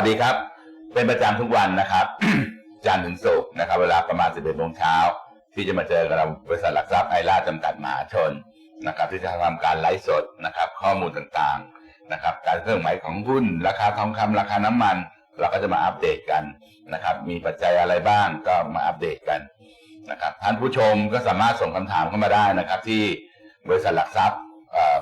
สวัสดีครับ เป็นประจำทุกวันนะครับ จันทร์ถึงศุกร์นะครับ เวลาประมาณ 11โมงเช้าที่จะมาเจอกับเราบริษัทหลักทรัพย์ไอร่าจำกัดมหาชนนะครับ ที่จะทำการไลฟ์สดนะครับ ข้อมูลต่างๆนะครับ การเคลื่อนไหวของหุ้น ราคาทองคำราคาน้ำมัน เราก็จะมาอัปเดตกันนะครับ มีปัจจัยอะไรบ้างก็มาอัปเดตกันนะครับท่านผู้ชมก็สามารถส่งคำถามเข้ามาได้นะครับ ที่บริษัทหลักทรัพย์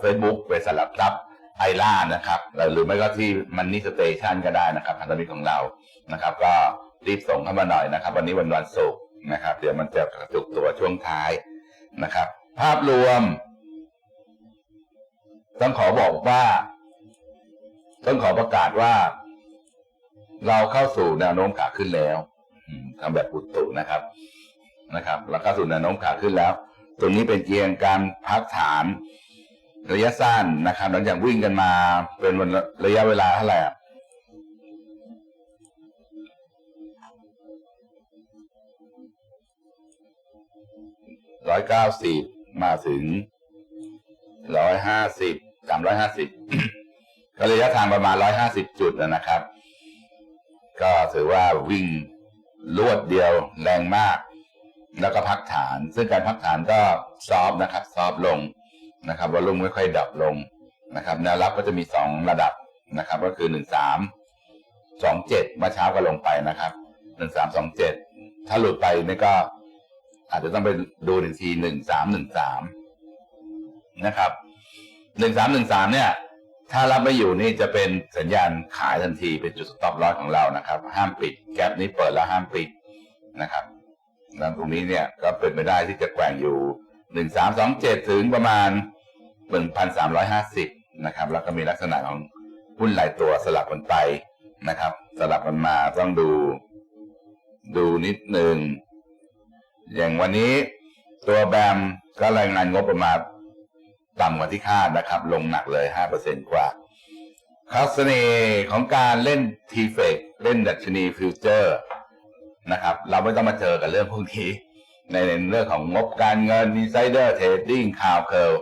เฟซบุ๊กบริษัทหลักทรัพย์ ไอล่านะครับหรือไม่ก็ที่มันนี่สเตชันก็ได้นะครับพันธมิตรของเรานะครับ ก็รีบส่งเข้ามาหน่อยนะครับ วันนี้วันวันศุกร์นะครับ เดี๋ยวมันจะกระจุกตัวช่วงท้ายนะครับ ภาพรวม ต้องขอบอกว่า ต้องขอประกาศว่า เราเข้าสู่แนวโน้มขาขึ้นแล้วทำแบบอุดตุนะครับนะครับเราเข้าสู่แนวโน้มขาขึ้นแล้ว ตรงนี้เป็นเพียงการพักฐาน ระยะสั้นนะครับหลังจากวิ่งกันมาเป็นวันระยะเวลาเท่าไหร่ร้อยเก้าสิบมาถึงร้อยห้าสิบสามร้อยห้าสิบก็ระยะทางประมาณร้อยห้าสิบจุดนะครับ ก็ถือว่าวิ่งลวดเดียวแรงมาก แล้วก็พักฐาน ซึ่งการพักฐานก็ซอฟนะครับ ซอฟลง นะครับวอลลุ่มค่อยดับลงนะครับแนวรับก็จะมีสองระดับนะครับ ก็คือหนึ่งสามสองเจ็ดมื่อเช้าก็ลงไปนะครับหนึ่งสามสองเจ็ดถ้าหลุดไปนี่ก็ อาจจะต้องไปดูอีกทีหนึ่งสามหนึ่งสามนะครับหนึ่งสามหนึ่งสามเนี่ย ถ้ารับไม่อยู่นี่จะเป็นสัญญาณขายทันทีเป็นจุดสต็อปลอสของเรานะครับ ห้ามปิดแกลบนี้เปิดแล้วห้ามปิดนะครับแล้วตรงนี้เนี่ยก็เป็นไปได้ที่จะแกว่งอยู่หนึ่งสามสองเจ็ดถึงประมาณ หนึ่งพันสามร้อยห้าสิบนะครับแล้วก็มีลักษณะของหุ้นหลายตัวสลับกันไปนะครับ สลับกันมาต้องดู ดูนิดหนึ่งอย่างวันนี้ตัวแบมก็รายงานงบประมาณต่ำกว่าที่คาดนะครับ ลงหนักเลยห้าเปอร์เซ็นกว่าข้อเสน่ห์ของการเล่นทีเฟกเล่นดัชนีฟิวเจอร์นะครับ เราไม่ต้องมาเจอกับเรื่องพวกนี้ในเรื่องของงบการเงิน insider trading ข่าวเคิล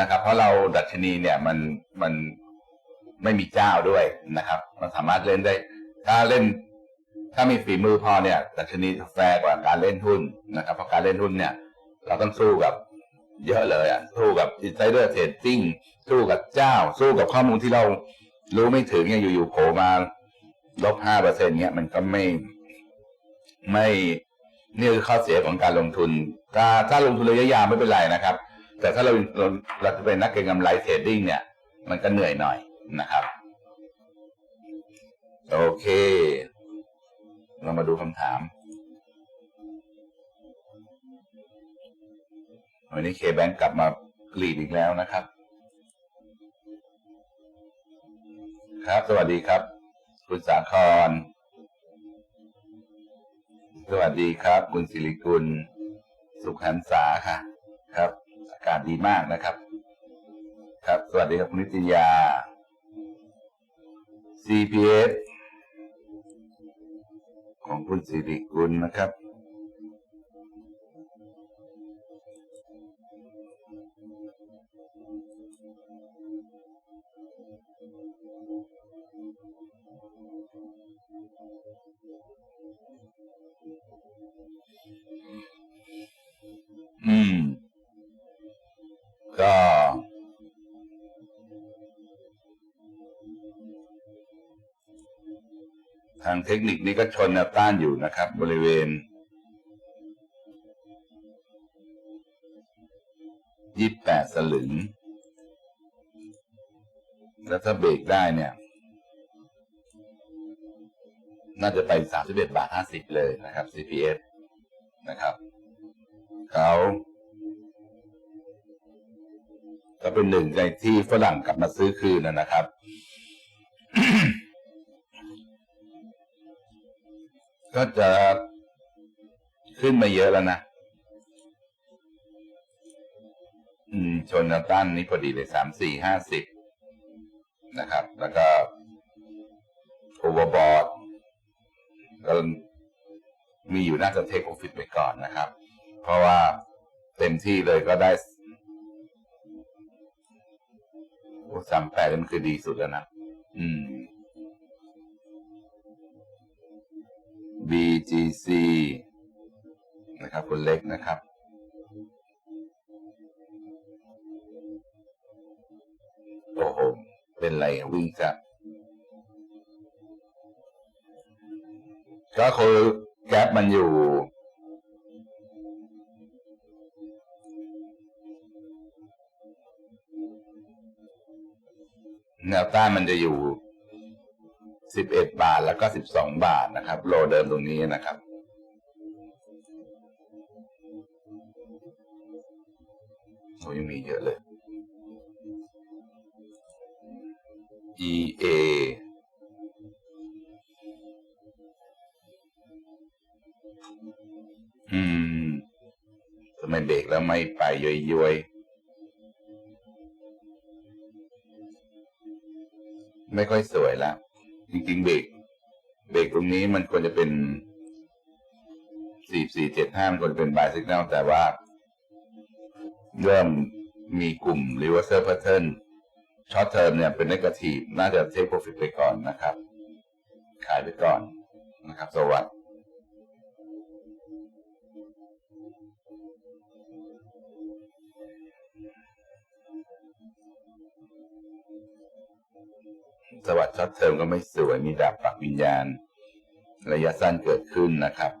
นะครับ เพราะเราดัชนีเนี่ยมันมันไม่มีเจ้าด้วยนะครับ มันสามารถเล่นได้ ถ้าเล่น ถ้ามีฝีมือพอเนี่ย ดัชนีแฟร์กว่าการเล่นหุ้นนะครับ เพราะการเล่นหุ้นเนี่ย เราต้องสู้กับเยอะเลยอะสู้กับ insider trading สู้กับเจ้า สู้กับข้อมูลที่เรารู้ไม่ถึงเนี่ยอยู่ๆโผล่มาลบห้าเปอร์เซ็นเงี้ยมันก็ไม่ไม่นี่คือข้อเสียของการลงทุนถ้าถ้าลงทุนระยะยาวไม่เป็นไรนะครับ แต่ถ้าเราเราเราจะเป็นนักเก็งกำไรเทรดดิ้งเนี่ย มันก็เหนื่อยหน่อยนะครับ โอเค เรามาดูคำถาม วันนี้เคแบงกลับมากรีดอีกแล้วนะครับ ครับ สวัสดีครับ คุณสาคร สวัสดีครับ คุณสิริกุล สุขันษาค่ะ ครับ กาศดีมากนะครับ ครับ สวัสดีครับคุณนิตยา CPS ของคุณสิริกุลนะครับ คนิคนี้ก็ชนแนวต้านอยู่นะครับ บริเวณยี่แปดสลึง แล้วถ้าเบรกได้เนี่ย น่าจะไปสามสิบเอ็ดบาทห้าสิบเลยนะครับ CPF นะครับเขาก็เป็นหนึ่งในที่ฝรั่งกลับมาซื้อคืนนะครับ ก็จะขึ้นมาเยอะแล้วนะ อืม ชนแนวต้านนี้พอดีเลยสามสี่ห้าสิบนะครับ แล้วก็โอเวอร์บอร์ดก็มีอยู่น่าจะเทคโอฟิตไปก่อนนะครับ เพราะว่าเต็มที่เลยก็ได้สามแปดมันคือดีสุดแล้วนะ อืม BGC นะครับคุณเล็กนะครับ โอ้โห เป็นไรวิ่งจับก็คือแก๊ปมันอยู่ แนวต้านมันจะอยู่ 11 บาทแล้วก็ 12 บาทนะครับ โลเดิมตรงนี้นะครับ โอ้ยังมีเยอะเลย EA อืมทำไมเบรกแล้วไม่ไปย้อยๆไม่ค่อยสวยแล้ว จริงๆเบรกเบรกตรงนี้มันควรจะเป็นสี่สี่เจ็ดห้ามันควรจะเป็น buy signal แต่ว่า เริ่มมีกลุ่ม reversal pattern short term เนี่ยเป็น negative น่าจะ take profit ไปก่อนนะครับ ขายไปก่อนนะครับ สวัสดี สวัสดช็อตเทอมก็ไม่สวยมีดาบปักวิญญาณ ระยะสั้นเกิดขึ้นนะครับ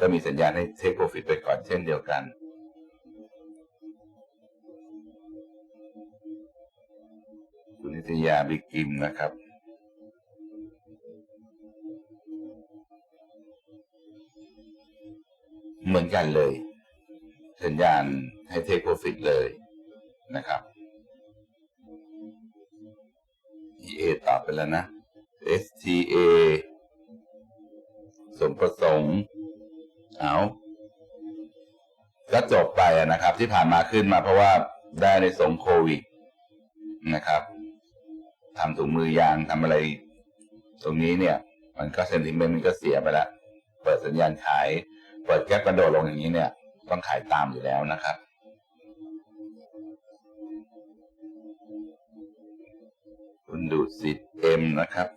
ก็มีสัญญาณให้ take profit ไปก่อนเช่นเดียวกันคุณนิตยาบิ๊กกิมนะครับเหมือนกันเลย สัญญาณให้เทคโปรฟิตเลยนะครับ EA ตอบไปแล้วนะ STA สมประสงค์เอาก็จบไปอะนะครับ ที่ผ่านมาขึ้นมาเพราะว่าได้ในสงโควิดนะครับทำถุงมือยางทำอะไร ตรงนี้เนี่ย มันก็เซนติเมนต์มันก็เสียไปแล้ว เปิดสัญญาณขาย เปิดแก๊ปกระโดดลงอย่างนี้เนี่ย ต้องขายตามอยู่แล้วนะครับ คุณดูดสิทธิ์เอ็มนะครับ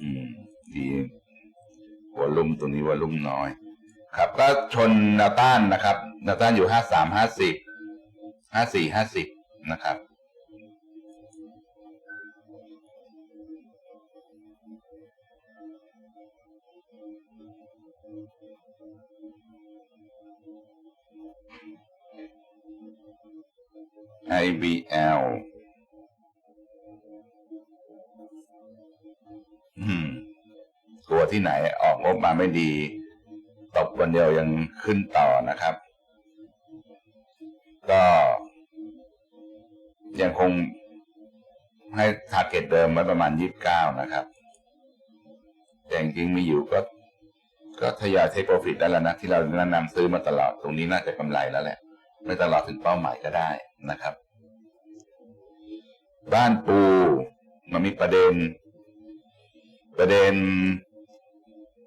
อืม ดีวอลลุ่มตรงนี้วอลลุ่มน้อย ครับ ก็ชนนวต้านนะครับนวต้านอยู่ห้าสามห้าสิบ ห้าสี่ห้าสิบนะครับ IBL อืมกลัวที่ไหนออกงบมาไม่ดี ตบวันเดียวยังขึ้นต่อนะครับ ก็ ยังคงให้ทาร์เก็ตเดิมไว้ประมาณยี่สิบเก้านะครับ แต่จริงมีอยู่ก็ ก็ทยอยเทคโปรฟิตได้แล้วนะ ที่เราแนะนำซื้อมาตลอดตรงนี้น่าจะกำไรแล้วแหละ ไม่ตลอดถึงเป้าหมายก็ได้นะครับ บ้านปูมันมีประเด็น ประเด็น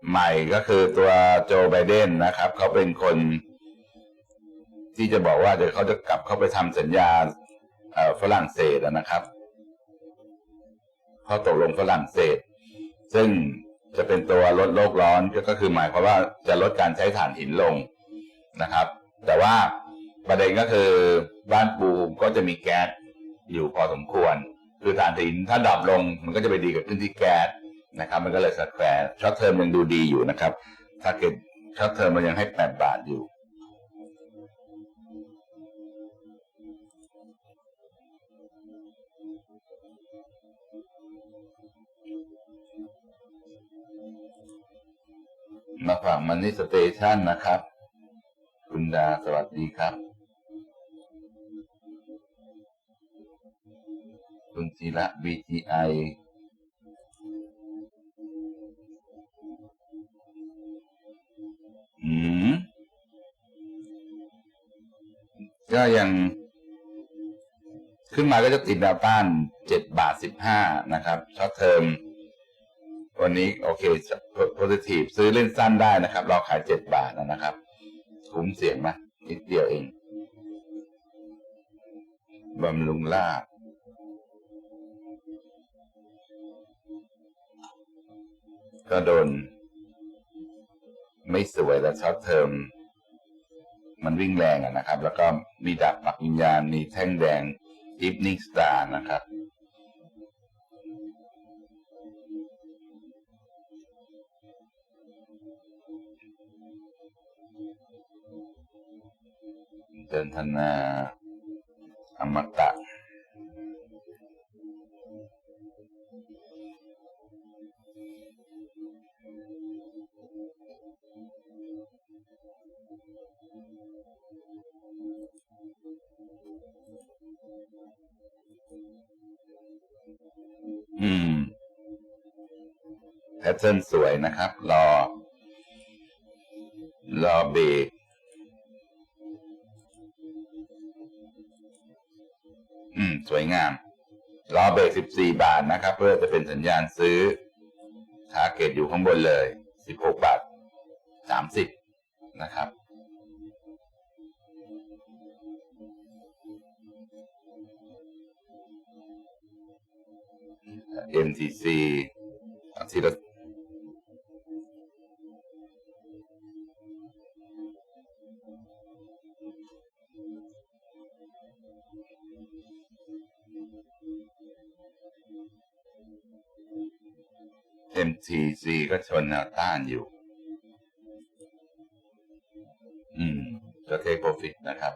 ใหม่ก็คือตัวโจไบเดนนะครับ เขาเป็นคนที่จะบอกว่าเดี๋ยวเขาจะกลับเข้าไปทำสัญญา ฝรั่งเศสนะครับเขาตกลงฝรั่งเศส ซึ่งจะเป็นตัวลดโลกร้อนก็ก็คือหมายความว่าจะลดการใช้ถ่านหินลงนะครับ แต่ว่าประเด็นก็คือบ้านปูก็จะมีแก๊สอยู่พอสมควร คือถ่านหินถ้าดับลงมันก็จะไปดีกับพื้นที่แก๊สนะครับ มันก็เลยสแควร์ช็อตเทอมยังดูดีอยู่นะครับ ถ้าเกิดช็อตเทอมมันยังให้แปดบาทอยู่ มาฝากมันนี่สเตชันนะครับ คุณดาสวัสดีครับ คุณจิระ BGI อืมก็ยังขึ้นมาก็จะติดแนวต้านเจ็ดบาทสิบห้านะครับช็อตเทอม วันนี้โอเค positive ซื้อเล่นสั้นได้นะครับ เราขายเจ็ดบาทนะครับ คุ้มเสี่ยงไหมนิดเดียวเองบำรุงลาบก็โดน ไม่สวยและช็อตเทอม มันวิ่งแรงอะนะครับ แล้วก็มีดับปักวิญญาณมีแท่งแดง Evening Star นะครับ เดินธนาอมตะ อืมแพทเทิร์นสวยนะครับ รอ รอเบรก ม สวยงามรอเบรกสิบสี่บาทนะครับ เพื่อจะเป็นสัญญาณซื้อทาร์เก็ตอยู่ข้างบนเลยสิบหกบาทสามสิบนะครับ MTC อาทิตย์ละ เอ็มทีซีก็ชนแนวต้านอยู่ อืม ก็เทคโปรฟิตนะครับ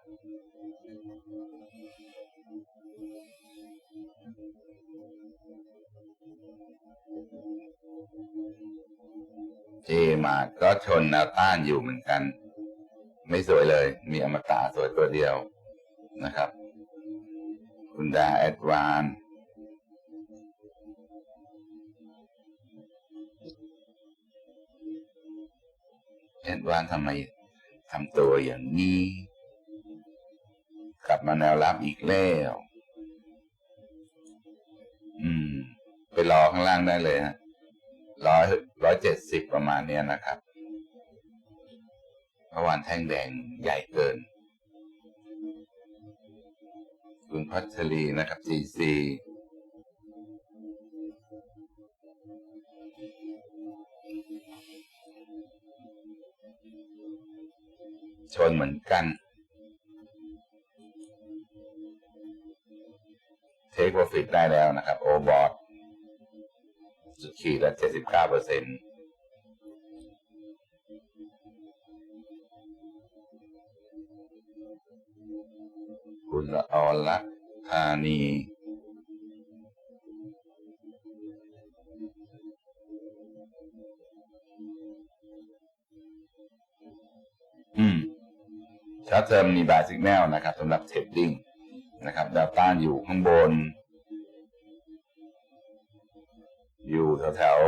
เจมาร์ก็ชนแนวต้านอยู่เหมือนกัน ไม่สวยเลย มีอมตะสวยตัวเดียวนะครับ คุณดาแอดวาน แอดวานทำไมทำตัวอย่างนี้ กลับมาแนวรับอีกแล้ว อืม ไปรอข้างล่างได้เลยฮะร้อยร้อยเจ็ดสิบประมาณเนี้ยนะครับพราะวันแท่งแดงใหญ่เกิน คุณพัชรีนะครับ GC ชนเหมือนกันเทคโปรฟิตได้แล้วนะครับ โอบอร์ดสุดขีดละเจ็ดสิบเก้าเปอร์เซ็นต์คุณละออนละธานี ชาเทอมมีบายสิกแนลนะครับสำหรับเทรดดิ้งนะครับดาวต้านอยู่ข้างบน อยู่แถว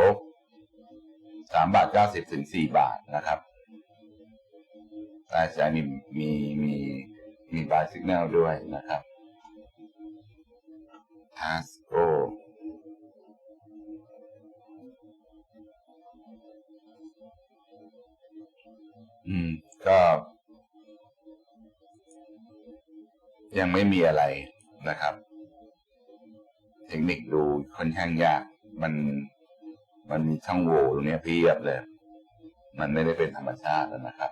ๆสามบาทเก้าสิบถึงสี่บาทนะครับใต้สายมีมีมีมีบายสิกแนลด้วยนะครับทัสโกอืม ก็ ยังไม่มีอะไรนะครับ เทคนิคดูค่อนข้างยาก มันมันมีช่องโหว่ตรงนี้เพียบเลย มันไม่ได้เป็นธรรมชาติแล้วนะครับ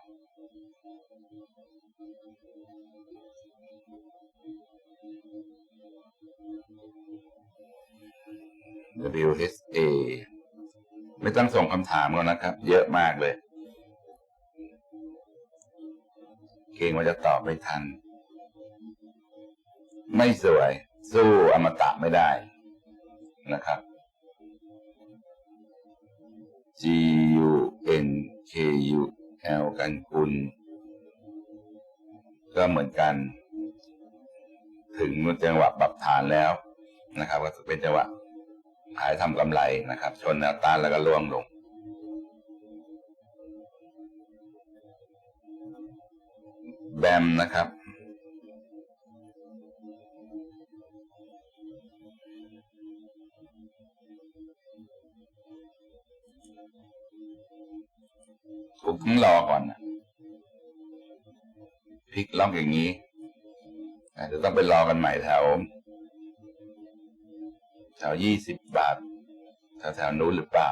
WHA ไม่ต้องส่งคำถามแล้วนะครับ เยอะมากเลย เกงว่าจะตอบไม่ทัน ไม่สวย สู้อมตะไม่ได้นะครับ G U N K U L กันกุลก็เหมือนกัน ถึงจังหวะปรับฐานแล้วนะครับ ก็เป็นจังหวะขายทำกำไรนะครับ ชนแนวต้านแล้วก็ล่วงลง แบมนะครับ ผมต้องรอก่อนนะพลิกล็อกอย่างนี้ อาจจะต้องไปรอกันใหม่แถวแถวยี่สิบบาทแถวแถวนู้นหรือเปล่า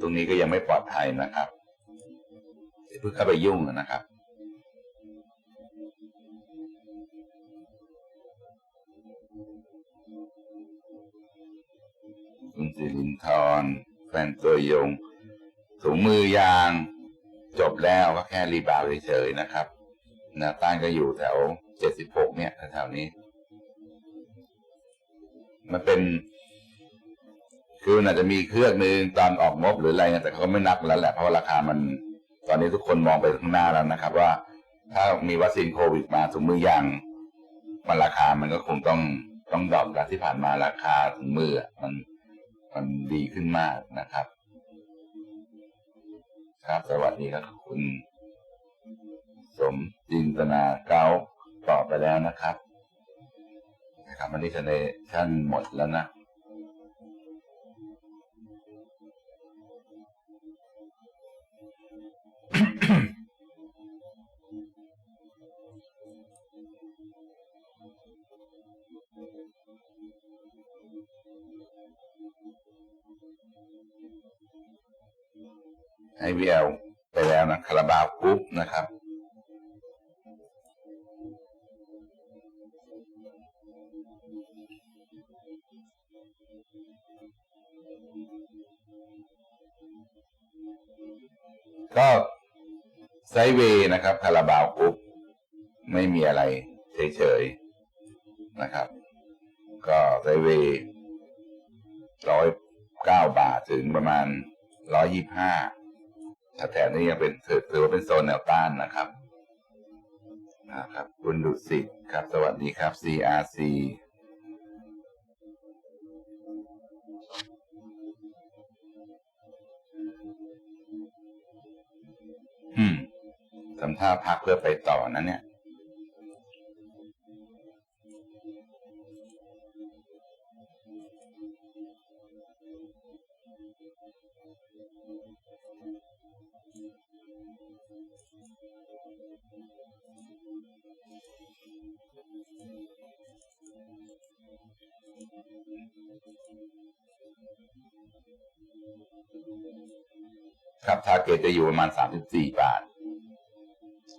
ตรงนี้ก็ยังไม่ปลอดภัยนะครับอย่าเพิ่งเข้าไปยุ่งนะครับ คุณสิรินทร์แฟนตัวยงถุงมือยาง จบแล้วก็แค่รีบาวด์เฉยๆนะครับนวต้านก็อยู่แถวเจ็ดสิบหกเนี่ยแถวนี้ มันเป็น คือมันอาจจะมีเครื่องหนึ่งตอนออกงบหรืออะไรเนี่ยแต่เขาไม่นับแล้วแหละเพราะว่าราคามัน ตอนนี้ทุกคนมองไปข้างหน้าแล้วนะครับ ว่า ถ้ามีวัคซีนโควิดมาถุงมือยางมันราคามันก็คงต้องต้องดรอปจากที่ผ่านมาราคาถุงมือมัน มันดีขึ้นมากนะครับ ครับสวัสดีครับคุณ สมจินตนาเก้าตอบไปแล้วนะครับนะครับวันนี้เนชั่นหมดแล้วนะ ให้วีเอลไปแล้วนะคาราบาวกรุ๊ปนะครับ ก็ไซเวย์นะครับคาราบาวกรุ๊ปไม่มีอะไรเฉยๆนะครับ ก็ไซเวย์ร้อยเก้าบาทถึงประมาณร้อยยี่ห้า แถวๆนี้ยังเป็นถือถือว่าเป็นโซนแนวต้านนะครับนะครับ คุณดุสิตครับ สวัสดีครับ CRC อืมทำท่าพักเพื่อไปต่อนะเนี่ย ครับทาร์เกตจะอยู่ประมาณ 34 บาท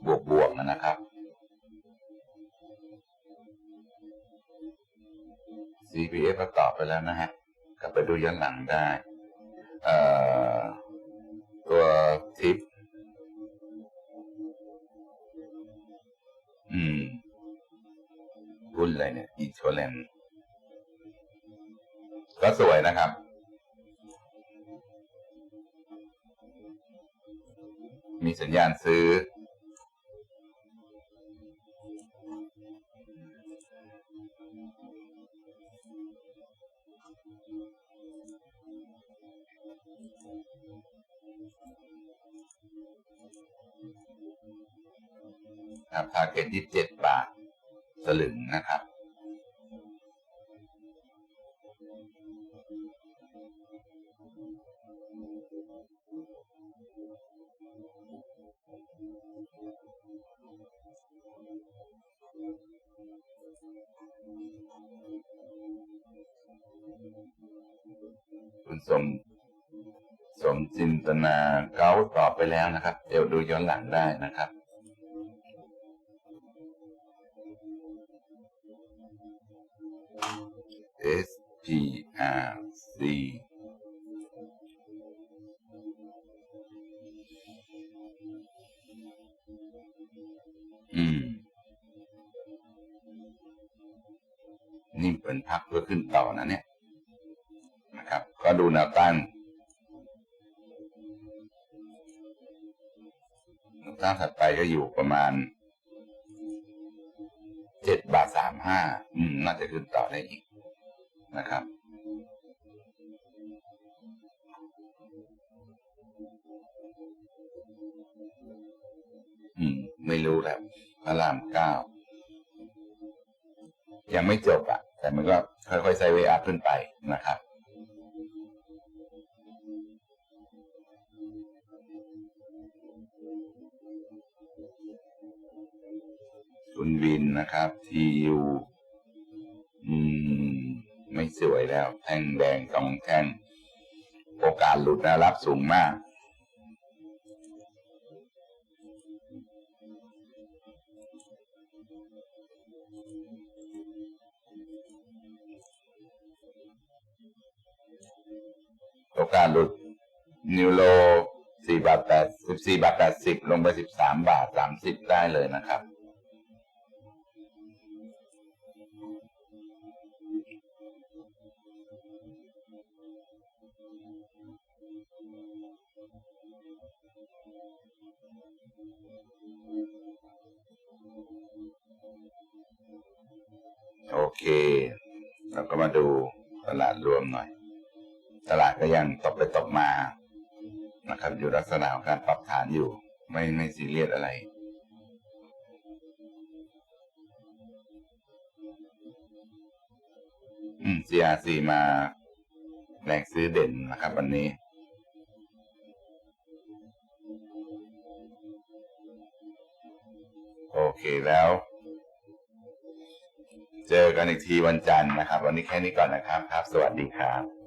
บวกบวกๆนะครับ CPF ก็ตอบไปแล้วนะฮะ กลับไปดูย้อนหลังได้ ตัวทิป อืมหุ้นอะไรเนี่ยอีชแลนก็สวยนะครับ มีสัญญาณซื้อ คุณสม สมจินตนาเก้าตอบไปแล้วนะครับ เดี๋ยวดูย้อนหลังได้นะครับ ก็อยู่ประมาณเจ็ดบาทสามห้าอืม น่าจะขึ้นต่อได้อีกนะครับ อืม ไม่รู้แล้วพระรามเก้า ยังไม่จบอะ แต่มันก็ค่อยๆไซเวย์อัพขึ้นไปนะครับ คุณวินนะครับ TU อืม ไม่สวยแล้ว แท่งแดงสองแท่ง โอกาสหลุดนะรับสูงมากโอกาสหลุด นิวโลสี่บาทแปดสิบสี่บาทแปดสิบลงไปสิบสามบาทสามสิบได้เลยนะครับ เค เราก็มาดูตลาดรวมหน่อย ตลาดก็ยังตกไปตกมานะครับอยู่ลักษณะของการปรับฐานอยู่ ไม่ไม่ซีเรียสอะไร อืม CRC มาแรงซื้อเด่นนะครับวันนี้โอเคแล้ว เจอกันอีกทีวันจันทร์นะครับ วันนี้แค่นี้ก่อนนะครับครับ สวัสดีครับ